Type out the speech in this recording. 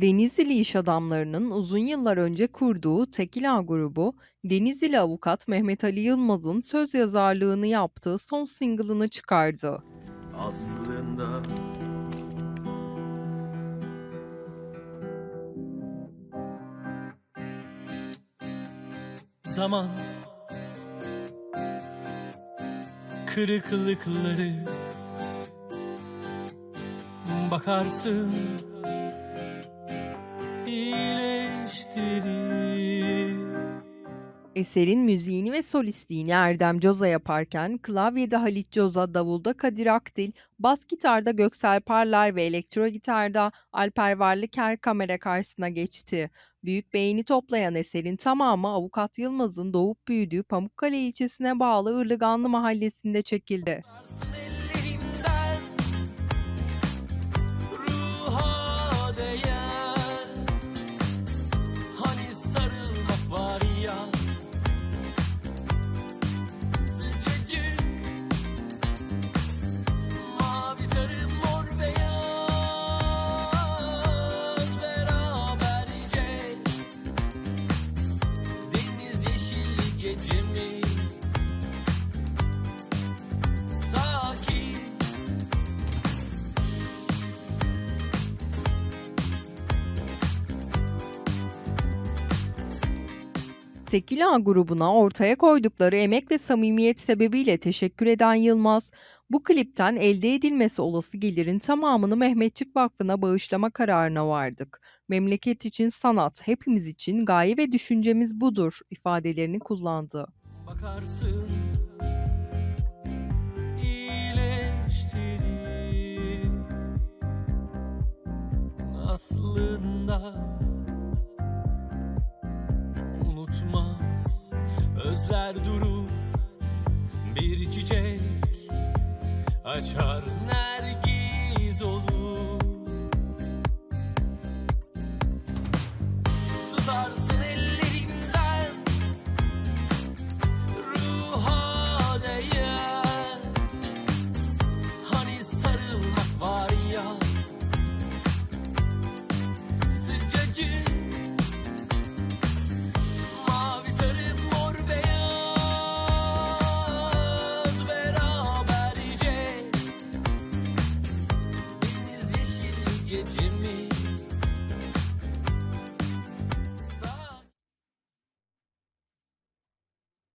Denizli iş adamlarının uzun yıllar önce kurduğu Tekila grubu, Denizli avukat Mehmet Ali Yılmaz'ın söz yazarlığını yaptığı son single'ını çıkardı. aslında Zaman Kırıklıkları Bakarsın Eserin müziğini ve solistliğini Erdem Coza yaparken, klavyede Halit Coza, davulda Kadir Akdil, bas gitarda Göksel Parlar ve elektro gitarda Alper Varlıker kamera karşısına geçti. Büyük beğeni toplayan eserin tamamı Avukat Yılmaz'ın doğup büyüdüğü Pamukkale ilçesine bağlı Irlıganlı mahallesinde çekildi. Tekila grubuna ortaya koydukları emek ve samimiyet sebebiyle teşekkür eden Yılmaz, bu klipten elde edilmesi olası gelirin tamamını Mehmetçik Vakfı'na bağışlama kararına vardık. Memleket için sanat, hepimiz için gaye ve düşüncemiz budur ifadelerini kullandı. Bakarsın iyileştirir Aslında unutmaz Özler durur bir çiçek Açar. nergis Get Jimmy.